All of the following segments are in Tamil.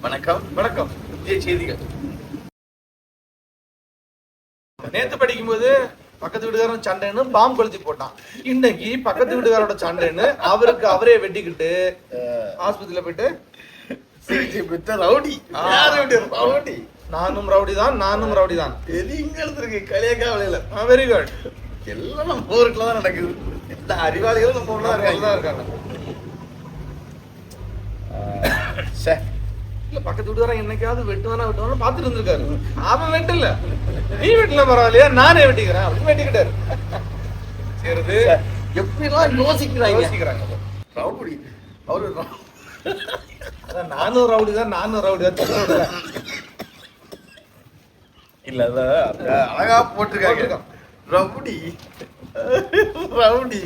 வணக்கம். வணக்கம். செய்திகள். நேத்து படிக்கும்போது பக்கத்து வீட்டுக்காரன் சண்டைன்னு பாம்பு கொளுத்தி போட்டான். இன்னைக்கு பக்கத்து வீட்டுக்காரோட சண்டைன்னு அவருக்கு அவரே வெட்டிக்கிட்டு ஆஸ்பத்திரியில போயிட்டு சிகிச்சை பெற்ற ரவுடி. நானும் ரவுடி? தான் நானும் ரவுடி தான் எது இங்க எடுத்துருக்கு களியக்காவலையில வெரி குட் எல்லாம் நம்ம ஊருக்குள்ள தான் நடக்குது. எல்லா அறிவாளிகளும் நம்ம ஊர்ல தான் இருக்காங்க. பக்கத்து வீட்டுக்காரன் என்னைக்காவது வெட்டுவானா வெட்டுவானா பாத்துட்டு இருந்திருக்காரு. அவன் வெட்டல. நீ வெட்டல பரவாயில்லையா? நானே வெட்டிக்கிறேன். அப்படின்னு வெட்டிக்கிட்டாரு. சரிது. எப்படிலாம் யோசிக்கிறாங்க? யோசிக்கிறாங்க. ரவுடி. அவரு நானும் ரவுடி தான் நானும் ரவுடி தான். இல்ல அழகா போட்டிருக்காங்க. ரவுடி. ரவுடி.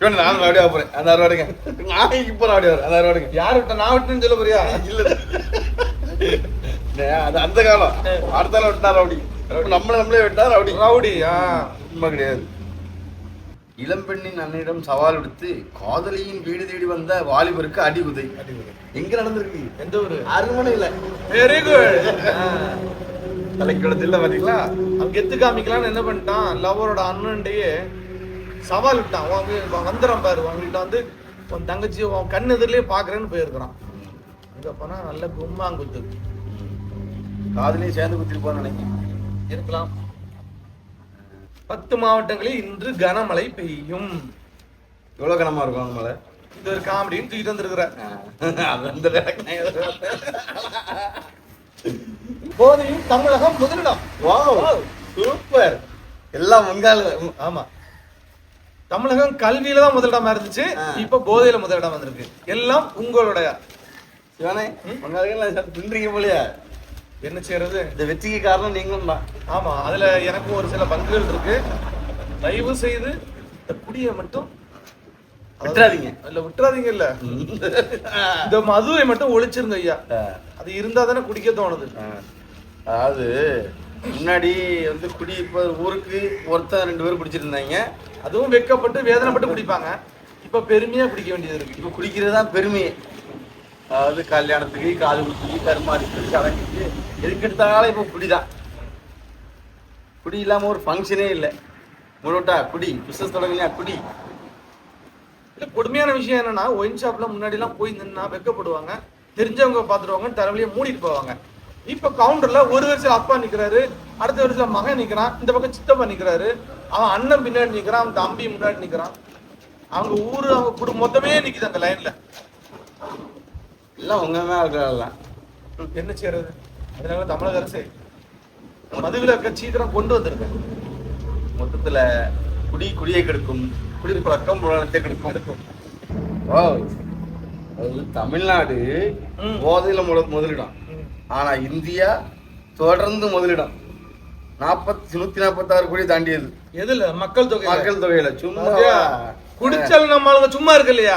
சிவன் நான் ரவுடியா போறேன். அந்த அந்த ரவுடிங்க யார் விட்ட நான் விட்டுன்னு சொல்ல போறியா? இல்ல. அது அந்த காலம். அடுத்தால விட்டா ரவுடி. நம்மள நம்மளே விட்டா ரவுடி. ரவுடி ஆ. உண்மை கிடையாது. இளம்பெண்ணின் அண்ணனிடம் சவால் விடுத்து காதலியின் வீடு தேடி வந்த வாலிபருக்கு அடி உதை. எங்க நடந்திருக்கு? எந்த ஊரு? அருமனையில வெரி குட் தலைக்குளத்தில் பாத்தீங்களா? கெத்து காமிக்கலாம்னு என்ன பண்ணிட்டான்? லவரோட அண்ணன்டையே சவால் விட்டான் உன் வீ- வந்துடுறான் பாரு. உங்ககிட்ட வந்து உன் தங்கச்சி உன் கண் எதிரிலே பாக்குறேன்னு போயிருக்கிறான். அங்க போனா நல்ல கும்மாங்குத்து. காதலையும் சேர்ந்து குத்திருப்பான்னு நினைக்கிறேன். இருக்கலாம். பத்து மாவட்டங்களில் இன்று கனமழை பெய்யும். எவ்வளவு கனமா இருக்கும் அந்த மலை இது ஒரு காமெடின்னு தூக்கிட்டு வந்திருக்கிற. அது அந்த எனக்கு நான் எதை பார்த்தேன். போதையும் தமிழகம் முதலிடம் சூப்பர் எல்லாம் முன்கால ஆமா. தமிழகம் கல்வியில தான் முதலிடமா இருந்துச்சு. இப்ப போதையில முதலிடம் வந்திருக்கு. எல்லாம் உங்களுடைய. சிவனே தின்றீங்க போலயா. என்ன செய்யறது? இந்த வெற்றிக்கு காரணம் நீங்களும் தான். ஆமா அதுல எனக்கு ஒரு சில பங்குகள் இருக்கு. தயவு செய்து இந்த குடியை மட்டும் விட்டுறாதீங்க. இல்ல விட்டுறாதீங்க இல்ல. இந்த மதுவை மட்டும் ஒழிச்சிருங்க ஐயா. அது இருந்தா தானே குடிக்க தோணுது. அதாவது முன்னாடி வந்து குடி இப்ப ஊருக்கு ஒருத்தன் ரெண்டு பேரும் குடிச்சிருந்தாங்க. அதுவும் வெக்கப்பட்டு வேதனைப்பட்டு குடிப்பாங்க. இப்ப பெருமையா குடிக்க வேண்டியது இருக்கு. இப்ப குடிக்கிறது தான் பெருமையே அதாவது கல்யாணத்துக்கு காது குத்துக்கு கருமாதிக்கு சடங்குக்கு எதுக்கு எடுத்தாலும் இப்போ குடிதான். குடி இல்லாம ஒரு ஃபங்க்ஷனே இல்லை. முழுட்டா குடி. பிசினஸ் தொடங்கலையா குடி. இல்ல கொடுமையான விஷயம் என்னன்னா ஒயின் ஷாப்ல முன்னாடி எல்லாம் போய் நின்னா வெக்கப்படுவாங்க. தெரிஞ்சவங்க பாத்துருவாங்க தலைவலியை மூடிட்டு போவாங்க. இப்ப கவுண்டர்ல ஒரு வருஷம் அப்பா நிக்கிறாரு. அடுத்த வருஷம் மகன் நிக்கிறான். இந்த பக்கம் சித்தப்பா நிக்கிறாரு. அவன் அண்ணன் பின்னாடி நிக்கிறான் அவன் தம்பி முன்னாடி நிக்கிறான். அவங்க ஊரு அவங்க குடும்பம் மொத்தமே நிக்குது அந்த லைன்ல எல்லாம் உங்க இருக்கிறதெல்லாம் என்ன செய்யறது? அதனால தமிழக அரசு மதுவிலக்க சீக்கிரம் கொண்டு வந்திருக்கேன் மொத்தத்துல குடி குடியை கெடுக்கும். குடி பழக்கம் புலனத்தை கெடுக்கும். அதாவது தமிழ்நாடு. போதையில முத- முதலிடம். ஆனா இந்தியா தொடர்ந்து முதலிடம். நாற்பத்தி நூத்தி நாற்பத்தாறு கோடி தாண்டியது. எதுல? மக்கள் தொகை மக்கள் தொகையில. சும்மா? குடிச்சாலும் நம்ம ஆளுங்க சும்மா இருக்கு இல்லையா.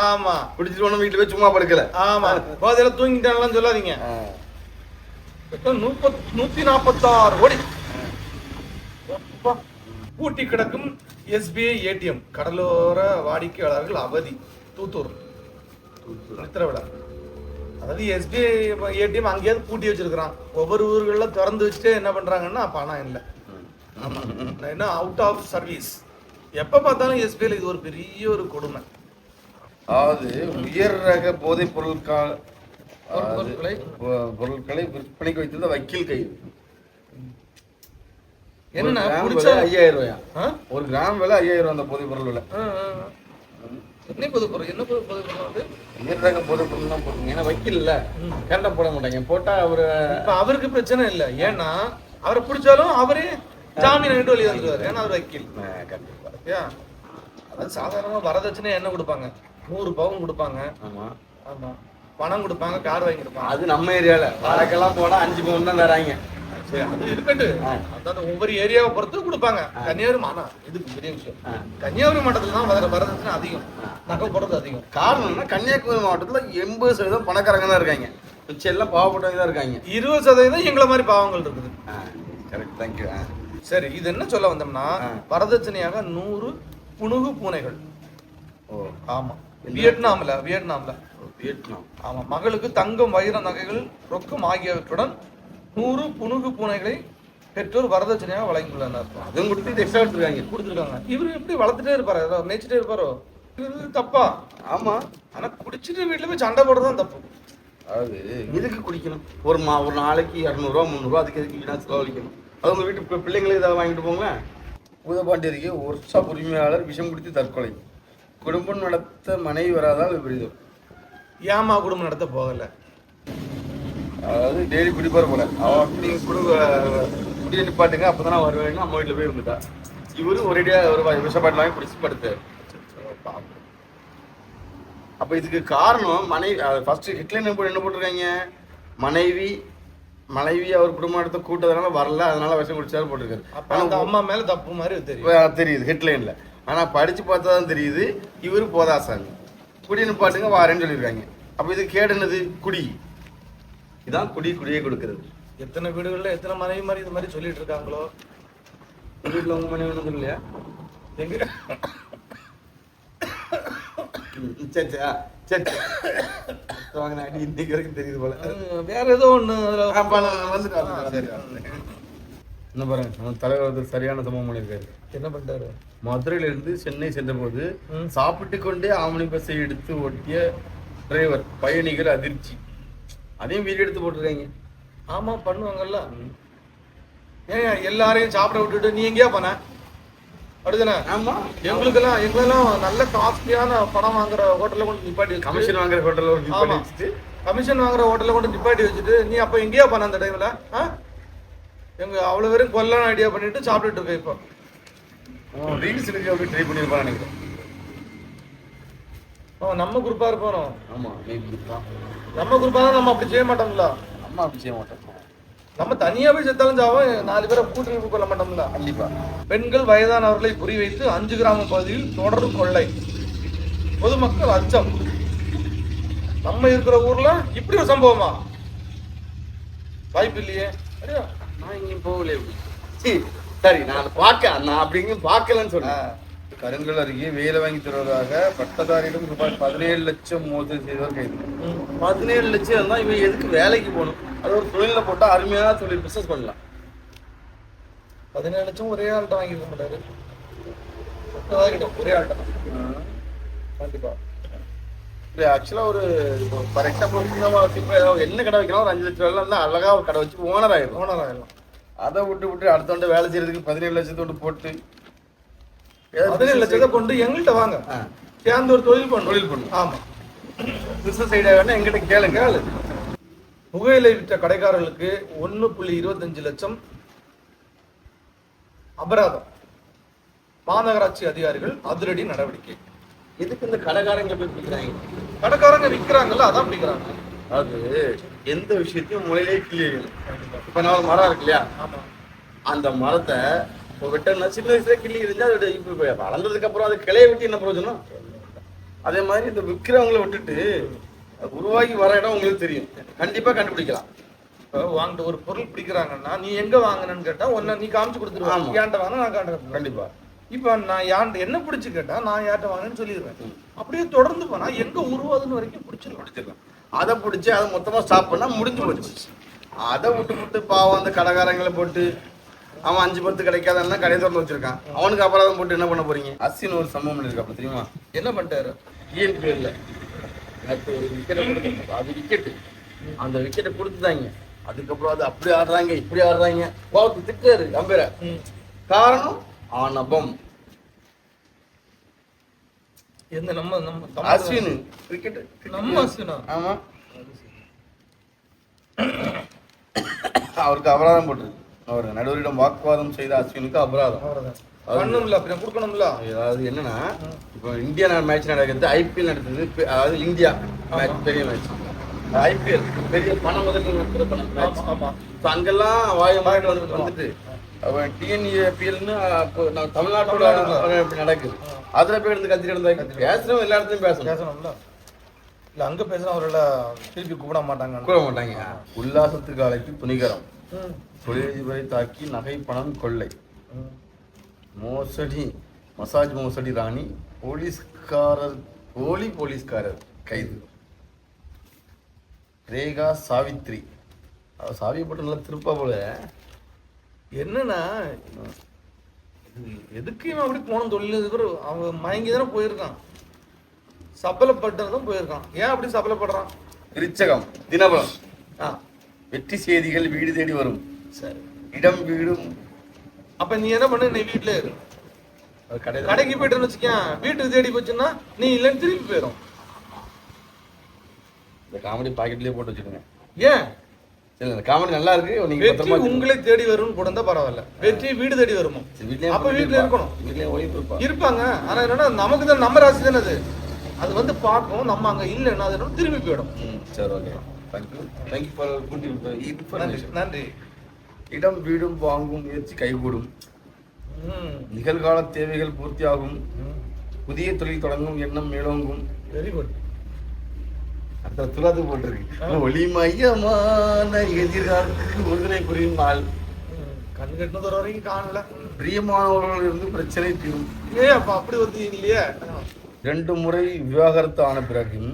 ஆமா. குடிச்சிட்டு ஒண்ணு வீட்டுல போய் சும்மா படுக்கல. ஆமா. போதையில தூங்கிட்டாங்கலாம் சொல்லாதீங்க. நூத்தி நாற்பத்தாறு கோடி. பூட்டி கிடக்கும் எஸ்பிஐ ஏடிஎம் கடலோர வாடிக்கையாளர்கள் அவதி. தூத்தூர் நித்திரவிழா அதாவது எஸ்பிஐ ஏடிஎம் அங்கேயாவது பூட்டி வச்சிருக்கிறான். ஒவ்வொரு ஊர்கள்ல திறந்து வச்சுட்டு என்ன பண்றாங்கன்னா பணம் இல்லை. ஆமா. நான் என்ன அவுட் ஆஃப் சர்வீஸ் எப்ப பார்த்தாலும் எஸ்பிஐல இது ஒரு பெரிய ஒரு கொடுமை. அதாவது உயர் ரக போதைப் பொருட்கள் பொருட்களை? பொருட்களை விற்பனைக்கு வைத்திருந்த வக்கீல் கைது ஒரு என்ன கிராம் குடிச்சா? விலை ஐயாயிரம் ரூபாயா? ஒரு கிராம் விலை ஐயாயிரம் ரூபாய் அந்த போதைப் பொருள் விலை. என்ன பொது பொருள்? என்ன பொது பொது பொருள் வந்து? உயர் ரக போதைப் பொருள் தான் போட்டுங்க ஏன்னா வக்கீல் இல்ல. ம். கரெக்டா போட மாட்டாங்க. போட்டா அவரு இப்ப அவருக்கு பிரச்சனை இல்ல. ஏன்னா அவரை பிடிச்சாலும் அவரே ஜாமீன் ஆகிட்டு வெளியே வந்துருவாரு ஏன்னா அவர் வக்கீல். கண்டிப்பா. அதாவது சாதாரணமா வரதட்சணை என்ன கொடுப்பாங்க? நூறு பவுன் கொடுப்பாங்க. ஆமா. ஆமா. பணம் கொடுப்பாங்க கார் வாங்கி கொடுப்பாங்க. அது நம்ம ஏரியால. வாழைக்கெல்லாம் போனா அஞ்சு பவுன் தான் தராங்க. சரி, அது இருக்கட்டு. அதாவது ஒவ்வொரு ஏரியாவை பொறுத்து கொடுப்பாங்க. கன்னியாகுமரி ஆனா இதுக்கு பெரிய விஷயம். கன்னியாகுமரி மாவட்டத்துல தான் வர வரதட்சணை அதிகம். நகை போடுறது அதிகம். காரணம் என்ன கன்னியாகுமரி மாவட்டத்துல எண்பது சதவீதம் பணக்காரங்க தான் இருக்காங்க. மிச்சம் எல்லாம் பாவப்பட்டவங்க தான் இருக்காங்க. இருபது சதவீதம் எங்களை மாதிரி பாவங்கள் இருக்குது. கரெக்ட் தேங்க்யூ சரி இது என்ன சொல்ல வந்தோம்னா. வரதட்சணையாக நூறு புனுகு பூனைகள். ஓ. ஆமா. வியட்நாம்ல வியட்நாம்ல. வியட்நாம். ஆமா மகளுக்கு தங்கம் வைர நகைகள் ரொக்கம் ஆகியவற்றுடன் நூறு புனுகு பூனைகளை பெற்றோர் வரதட்சணையாக வழங்கியுள்ளனர். அதுவும் கொடுத்து எக்ஸ்ட்ரா எடுத்துருக்காங்க கொடுத்துருக்காங்க. இவரு எப்படி வளர்த்துட்டே இருப்பாரு? ஏதோ மேய்ச்சிட்டே இருப்பாரோ? இது தப்பா? ஆமா. ஆனா குடிச்சிட்டு வீட்டுல போய் சண்டை போடுறதுதான் தப்பு. அதாவது எதுக்கு குடிக்கணும்? ஒரு மா ஒரு நாளைக்கு இரநூறுவா முந்நூறுவா அதுக்கு எதுக்கு வீணா செலவழிக்கணும்? அது உங்க வீட்டு பிள்ளைங்களுக்கு ஏதாவது வாங்கிட்டு போங்களேன். பூதப்பாண்டி அருகே ஒர்க் ஷாப் உரிமையாளர் விஷம் குடித்து தற்கொலை. குடும்பம் நடத்த மனைவி வராதால் விபரீதம். ஏமா குடும்பம் நடத்த போகல? அதாவது டெய்லி குடிப்பார் போல. அவன் நீங்க குடு குடியை நிப்பாட்டுங்க அப்பதான் நான் வருவேன்னு அம்மா வீட்டுல போய் இருந்துட்டா இவரு ஒரேடியா ஒரு வ- விஷ பாட்டில் வாங்கி குடிச்சு படுத்தாரு. அப்ப இதுக்கு காரணம் மனைவி ஃபர்ஸ்ட் போட்டு என்ன போட்டிருக்காங்க? மனைவி மனைவி அவர் குடும்பம் நடத்த கூட்டதுனால வரல அதனால விஷம் குடிச்சாரு போட்டிருக்காரு. அப்ப அந்த அம்மா மேல தப்பு மாதிரி தெரியும் தெரியுது ஹெட்லைன்ல ஆனா படிச்சு பார்த்தா தான் தெரியுது இவரு போதாசாமி. குடி நிப்பாட்டுங்க வாரேன்னு சொல்லியிருக்காங்க. அப்ப இது கேடு என்னது? குடி. இதான் குடி குடியே கொடுக்கிறது. எத்தனை வீடுகள்ல எத்தனை மனைவி மாதிரி இது மாதிரி சொல்லிட்டு இருக்காங்களோ? வீட்டுல உங்க மனைவி ஒன்றும் இல்லையா எங்க? ம், சரி வாங்கின அடி இன்னைக்கு வரைக்கும் தெரியுது போல. வேற ஏதோ. என்ன பாருங்க நம்ம தலைவர் வந்து சரியான சம்பவம் பண்ணியிருக்காரு. என்ன பண்ணிட்டாரு மதுரையிலிருந்து சென்னை சென்றபோது. சாப்பிட்டு கொண்டே ஆம்னி பஸ்ஸை எடுத்து ஓட்டிய டிரைவர் பயணிகள் அதிர்ச்சி. அதையும் வீடியோ எடுத்து போட்டிருக்காங்க. ஆமா பண்ணுவாங்கல்ல. ஏன் எல்லாரையும் சாப்பிட விட்டுட்டு நீ எங்கேயா போன? அப்படிதானே ஆமா. எங்களுக்கெல்லாம் எங்களெல்லாம் நல்ல காஸ்ட்லியான பணம் வாங்குற ஹோட்டல்ல கொண்டு நிப்பாட்டி கமிஷன் வாங்குற ஹோட்டல்ல. பண்ணி வச்சுட்டு. கமிஷன் வாங்குற ஹோட்டல்ல கொண்டு நிப்பாட்டி வச்சுட்டு நீ அப்ப எங்கேயா போன அந்த டைம்ல எங்க அவ்வளவு பேரும் கொல்லணும் ஐடியா பண்ணிட்டு சாப்பிட்டுட்டு இருக்க இப்போ. ரீல்ஸ் எடுக்க அப்படி ட்ரை நினைக்கிறேன். அவன் நம்ம குரூப்பா இருப்பானோ ஆமா மேபி தான் நம்ம குரூப்பா தான் நம்ம அப்படி செய்ய மாட்டோம்ல? அம்மா அப்படி செய்ய மாட்டோம். நம்ம தனியா போய் செத்தாலும் சாவும் நாலு பேரை கூட்டணி கொள்ள மாட்டோம்ல. கண்டிப்பா. பெண்கள் வயதானவர்களை குறிவைத்து அஞ்சு கிராம பகுதியில் தொடர் கொள்ளை. பொதுமக்கள் அச்சம். நம்ம இருக்கிற ஊர்ல இப்படி ஒரு சம்பவமா? வாய்ப்பு இல்லையே. சரியா? நான் எங்கேயும் போகல சீ, சரி நான் பார்க்க நான் அப்படி எங்கேயும் பார்க்கலன்னு சொன்னேன். கருங்கல் அருகே வேலை வாங்கி தருவதாக பட்டதாரியிடம் ரூபாய் பதினேழு லட்சம் மோசடி செய்தவர் கைது. பதினேழு லட்சம் இருந்தா இவன் எதுக்கு வேலைக்கு போகணும்? அது ஒரு தொழில போட்டா அருமையான தொழில் பிசினஸ் பண்ணலாம். பதினேழு லட்சம் ஒரே ஆள்கிட்ட வாங்கியிருக்க மாட்டாரு பத்தாயிரம் கிட்ட ஒரே ஆள்கிட்ட. தான். கண்டிப்பா. இல்லை ஆக்சுவலா ஒரு ஃபார் எக்ஸாம்பிள் இப்போ என்ன கடை வைக்கலாம். ஒரு அஞ்சு லட்சம் ரூபாய் இருந்தா அழகா ஒரு கடை வச்சு ஓனர் ஆயிடும் ஓனர் ஆயிடலாம். அதை விட்டு விட்டு அடுத்தவண்ட வேலை செய்யறதுக்கு பதினேழு லட்சத்தோடு போட்டு பதினேழு லட்சத்தை கொண்டு எங்கள்கிட்ட வாங்க. சேர்ந்து ஒரு தொழில் பண்ணும் தொழில் பண்ணும். ஆமா. பிசினஸ் ஐடியா வேணா எங்கிட்ட கேளுங்க. புகையிலை விற்ற கடைக்காரர்களுக்கு ஒன்னு புள்ளி இருபத்தஞ்சு லட்சம் அபராதம். மாநகராட்சி அதிகாரிகள் அதிரடி நடவடிக்கை. எதுக்கு இந்த கடைக்காரங்களை போய் பிடிக்கிறாங்க? கடைக்காரங்க விற்கிறாங்கல்ல அதான் பிடிக்கிறாங்க. அது எந்த விஷயத்தையும் முளையிலே கிள்ளி இப்ப ஒரு மரம் இருக்கு இல்லையா? அந்த மரத்தை வெட்டனா சின்ன வயசுல கிள்ளி இருந்தா அதோட இப்ப வளர்ந்ததுக்கு அப்புறம் அது கிளைய வெட்டி என்ன பிரயோஜனம்? அதே மாதிரி இந்த விற்கிறவங்கள விட்டுட்டு அது உருவாகி வர இடம் உங்களுக்கு தெரியும். கண்டிப்பா கண்டுபிடிக்கலாம். இப்போ வாங்கிட்டு ஒரு பொருள் பிடிக்கிறாங்கன்னா நீ எங்க வாங்கினன்னு கேட்டா உன்னை நீ காமிச்சு. கொடுத்துருவாங்க ஏன்ட்ட வாங்க நான் காட்டுறேன். கண்டிப்பா. இப்போ நான் யான்ட்ட என்ன பிடிச்சு கேட்டா நான் யார்ட்ட வாங்கினேன்னு சொல்லிடுவேன். அப்படியே தொடர்ந்து போனா எங்க உருவாதுன்னு வரைக்கும் பிடிச்சிடலாம். பிடிச்சிடலாம். அதை பிடிச்சி அதை மொத்தமா ஸ்டாப் பண்ணா முடிஞ்சு போச்சு. அதை விட்டு விட்டு பாவம் அந்த கடைக்காரங்களை போட்டு அவன் அஞ்சு பத்து கிடைக்காதன்னா கடையை திறந்து வச்சிருக்கான். அவனுக்கு அபராதம் போட்டு என்ன பண்ண போறீங்க? அஸ்வின் ஒரு சம்பவம் பண்ணிருக்காப்ல தெரியுமா? என்ன பண்ணிட்டாரு? டிஎன்பிஎல்ல நேற்று ஒரு விக்கெட்டை கொடுத்து அது விக்கெட்டு. அந்த விக்கெட்டை கொடுத்துட்டாங்க. அதுக்கப்புறம் அது அப்படி ஆடுறாங்க இப்படி ஆடுறாங்க. கோவத்து திட்டாரு அம்பேர ம். காரணம் ஆனபம் எந்த நம்ம நம்ம அஸ்வின் கிரிக்கெட் நம்ம அஸ்வினா ஆமா. அவருக்கு அபராதம் போட்டுருக்கு. அவர் நடுவரிடம் வாக்குவாதம் செய்த அஸ்வினுக்கு அபராதம். அவ்வளவுதான் பண்ணும்ல அப்படின்னா கொடுக்கணும்ல. அதாவது என்னன்னா இப்போ இந்தியா மேட்ச் நடக்கிறது ஐபிஎல் நடக்குது அதாவது இந்தியா மேட்ச் பெரிய மேட்ச் ஐபிஎல் பெரிய பணம் ஸோ அங்கெல்லாம் வாய வாயிட்டு வந்து வந்துட்டு டிஎன்ஏபிஎல்னு நம்ம தமிழ்நாட்டோட நடக்குது. அதுல போய் எடுத்து கத்திட்டு இருந்தாங்க பேசுறவங்க எல்லா இடத்துலயும் பேசணும். பேசணும்ல. இல்ல அங்க பேசினா அவர்கள திருப்பி கூப்பிட மாட்டாங்க கூற மாட்டாங்க. உல்லாசத்துக்கு அழைத்து துணிகரம். தொழிலதிபரை தாக்கி நகை பணம் கொள்ளை. மோசடி மசாஜ் மோசடி ராணி போலீஸ்காரர் போலி போலீஸ்காரர் கைது. ரேகா சாவித்ரி. அவ சாவியை போட்டு நல்லா திருப்பா போல. என்னன்னா எதுக்கு இவன் அப்படி போன தொழில்? அவன் மயங்கி தானே போயிருக்கான். சபலப்பட்டதும் போயிருக்கான். ஏன் அப்படி சபலப்படுறான்? விருச்சகம் தினபலம் வெற்றி செய்திகள் வீடு தேடி வரும். சரி. இடம் வீடும் அப்ப நீ என்ன பண்ணு? நீ வீட்டுல இரு. கடை கடைக்கு போயிட்டுன்னு வச்சுக்கேன் வீட்டுக்கு தேடி போச்சுன்னா நீ இல்லைன்னு திருப்பி போயிடும் இந்த காமெடி பாக்கெட்லயே போட்டு வச்சுக்கோங்க. ஏன்? இல்ல இந்த காமெடி நல்லா இருக்கு நீங்க வெற்றி. உங்களை தேடி வரும்னு போட்டா பரவாயில்ல. வெற்றி வீடு தேடி வருமோ? அப்ப வீட்டுல. இருக்கணும். வீட்லயே ஒய்ஃப் இருப்பா. இருப்பாங்க. ஆனா என்னன்னா நமக்கு தான் நம்ம ராசி தானே அது. அது வந்து பார்க்கும் நம்ம அங்க இல்லைன்னா அது திரும்பி போயிடும். சரி okay thank you thank you for good information நன்றி. இடம் வீடும் வாங்கும் முயற்சி கைகூடும். நிகழ்கால தேவைகள் பூர்த்தியாகும். புதிய தொழில் தொடங்கும் எண்ணம் மேலோங்கும். வெரி குட் அடுத்த துலாத்து போட்டிருக்கு. ஒளிமயமான எதிர்காலத்துக்கு ஒருதலை புரியும் நாள். கண் கட்டின தூரம் வரைக்கும் காணல. பிரியமானவர்கள் இருந்து பிரச்சனை தீரும். ஏ அப்ப அப்படி வந்து இல்லையே ரெண்டு முறை விவாகரத்து ஆன பிறகும்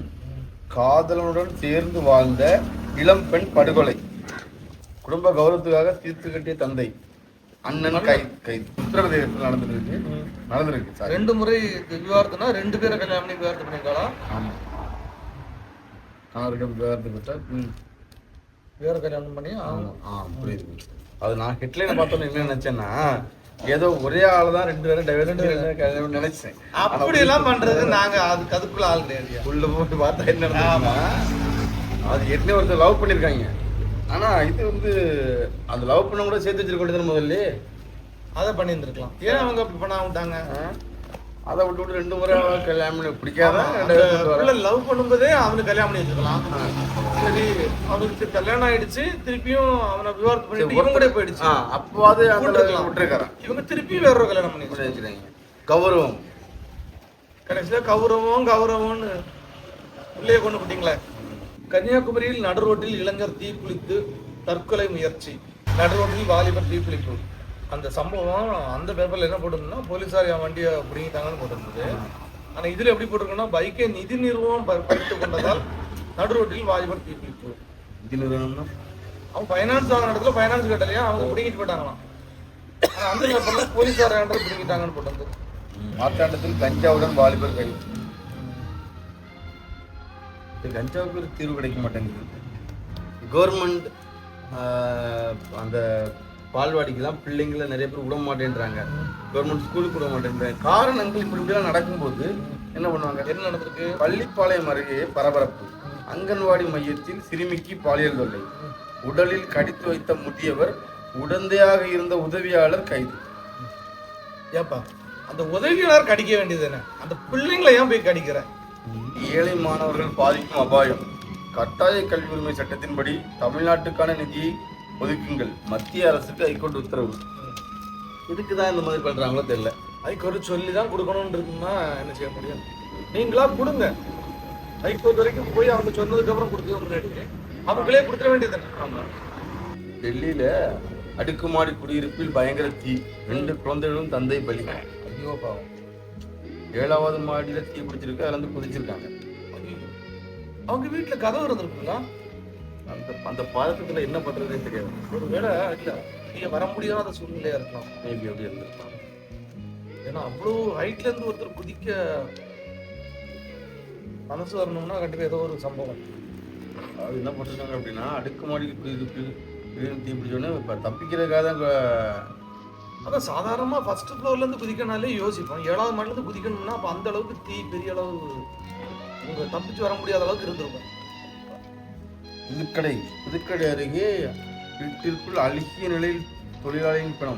காதலனுடன் சேர்ந்து வாழ்ந்த இளம் பெண் படுகொலை. குடும்ப கௌரவத்துக்காக தீர்த்து கட்டிய தந்தை அண்ணன் கை கை உத்தரப்பிரதேசத்தில் நடந்திருக்கு. நடந்திருக்கு சாரி. ரெண்டு முறை விவாகரத்துனா ரெண்டு பேரை கல்யாணம் பண்ணி விவாகரத்து பண்ணிருக்காளா ஆமா. கணவரிடம் விவாகரத்து பெற்றால் ம், வேற கல்யாணம் பண்ணி ஆ புரியுது அது நான் ஹெட்லைன் பார்த்தோன்னு என்ன நினைச்சேன்னா ஏதோ ஒரே ஆள் தான் ரெண்டு பேரும் டைவர்ஸ் கல்யாணம் நினைச்சேன். அப்படி எல்லாம் பண்றது நாங்க அதுக்கு அதுக்குள்ள ஆள் கிடையாது. உள்ள போட்டு பார்த்தா என்ன அது ஏற்கனவே ஒருத்தர் லவ் பண்ணிருக்காங்க ஆனா இது வந்து அந்த லவ் பண்ண கூட சேர்த்து வச்சிருக்க வேண்டியது முதல்ல அதை பண்ணி இருந்திருக்கலாம் ஏன் அவங்க அப்படி பண்ண விட்டாங்க? அதை விட்டு விட்டு ரெண்டு முறை கல்யாணம் பண்ணி பிடிக்காத? லவ் பண்ணும்போதே அவனுக்கு கல்யாணம் பண்ணி வச்சிருக்கலாம். சரி அவனுக்கு கல்யாணம் ஆயிடுச்சு திருப்பியும் அவனை விவாகரத்து பண்ணிட்டு இவன் கூட போயிடுச்சு. அந்த விட்டுருக்கலாம். விட்டுருக்காரன் இவங்க திருப்பி வேற ஒரு கல்யாணம் பண்ணி வச்சுக்கிறாங்க கௌரவம். கடைசியில கௌரவம் கௌரவம்னு உள்ளே கொண்டு போட்டீங்களே. கன்னியாகுமரியில் நடு ரோட்டில் இளைஞர் தீக்குளித்து தற்கொலை முயற்சி. நடு ரோட்டில் வாலிபர் தீக்குளிப்பு அந்த சம்பவம் அந்த பேப்பர்ல என்ன போட்டிருந்தா போலீசார் என் வண்டியை பிடிங்கிட்டாங்கன்னு போட்டிருந்தது. ஆனா இதுல எப்படி போட்டிருக்குன்னா பைக்கை நிதி நிறுவனம் பறித்து கொண்டதால் நடு ரோட்டில் வாலிபர் தீக்குளிப்பு இது நிறுவனம்னா? அவன் ஃபைனான்ஸ் வாங்கின இடத்துல ஃபைனான்ஸ் கட்டலையா? அவங்க பிடிங்கிட்டு போயிட்டாங்களாம். அந்த பேப்பர்ல போலீசார் பிடிங்கிட்டாங்கன்னு போட்டிருந்தது. மார்த்தாண்டத்தில் கஞ்சாவுடன் வாலிபர் கைது இந்த கஞ்சாவுக்கு ஒரு தீர்வு கிடைக்க மாட்டேங்குது. கவர்மெண்ட் அந்த பால்வாடிக்கெல்லாம் பிள்ளைங்கள நிறைய பேர் விட மாட்டேன்றாங்க. கவர்மெண்ட் ஸ்கூலுக்கு விட மாட்டேன்றாங்க. காரணங்கள் இப்படி இப்படிலாம் நடக்கும்போது என்ன பண்ணுவாங்க? என்ன நடந்திருக்கு? பள்ளிப்பாளையம் அருகே பரபரப்பு. அங்கன்வாடி மையத்தில் சிறுமிக்கு பாலியல் தொல்லை. உடலில் கடித்து வைத்த முதியவர் உடந்தையாக இருந்த உதவியாளர் கைது. ஏப்பா அந்த உதவியாளர் கடிக்க வேண்டியது என்ன? அந்த பிள்ளைங்களை ஏன் போய் கடிக்கிற? ஏழை மாணவர்கள் பாதிக்கும் அபாயம். கட்டாய கல்வி உரிமை சட்டத்தின்படி தமிழ்நாட்டுக்கான நிதியை ஒதுக்குங்கள். மத்திய அரசுக்கு ஹைகோர்ட் உத்தரவு. இதுக்கு தான் இந்த மாதிரி பண்ணுறாங்களோ தெரியல. ஹைகோர்ட் சொல்லி தான் கொடுக்கணும்னு இருக்குன்னா என்ன செய்ய முடியும்? நீங்களா கொடுங்க. ஹைகோர்ட் வரைக்கும் போய் அவங்க சொன்னதுக்கு அப்புறம் கொடுக்க முன்னாடி அவங்களே கொடுத்துட வேண்டியது ஆமாம் டெல்லியில அடுக்குமாடி குடியிருப்பில் பயங்கர தீ. ரெண்டு குழந்தைகளும் தந்தை பலி. ஐயோ பாவம். ஏழாவது மாடியில தீ பிடிச்சிருக்கு அதுல இருந்து குதிச்சிருக்காங்க. அவங்க வீட்டுல கதவு இருந்திருக்குங்களா? அந்த அந்த பாதத்துல என்ன பண்றதே தெரியாது. ஒருவேளை இல்ல நீங்க வர முடியாத சூழ்நிலையா இருக்கலாம். மேபி அப்படி இருந்திருக்கலாம். ஏன்னா அவ்வளோ ஹைட்ல இருந்து ஒருத்தர் குதிக்க மனசு வரணும்னா கண்டிப்பா ஏதோ ஒரு சம்பவம். அது என்ன பண்ணிருக்காங்க அப்படின்னா அடுக்குமாடி குடியிருப்பு குடியிருப்பு தீ பிடிச்சோடனே இப்ப தப்பிக்கிறதுக்காக தான் அதான் சாதாரணமாக ஃபர்ஸ்ட் ஃப்ளோர்லேருந்து குதிக்கனாலே யோசிப்போம். ஏழாவது மாடிலேருந்து குதிக்கணும்னா அப்போ அந்த அளவுக்கு தீ பெரிய அளவு உங்கள் தப்பிச்சு வர முடியாத அளவுக்கு இருந்திருக்கும். புதுக்கடை புதுக்கடை அருகே வீட்டிற்குள் அழுகிய நிலையில் தொழிலாளியின் பணம்.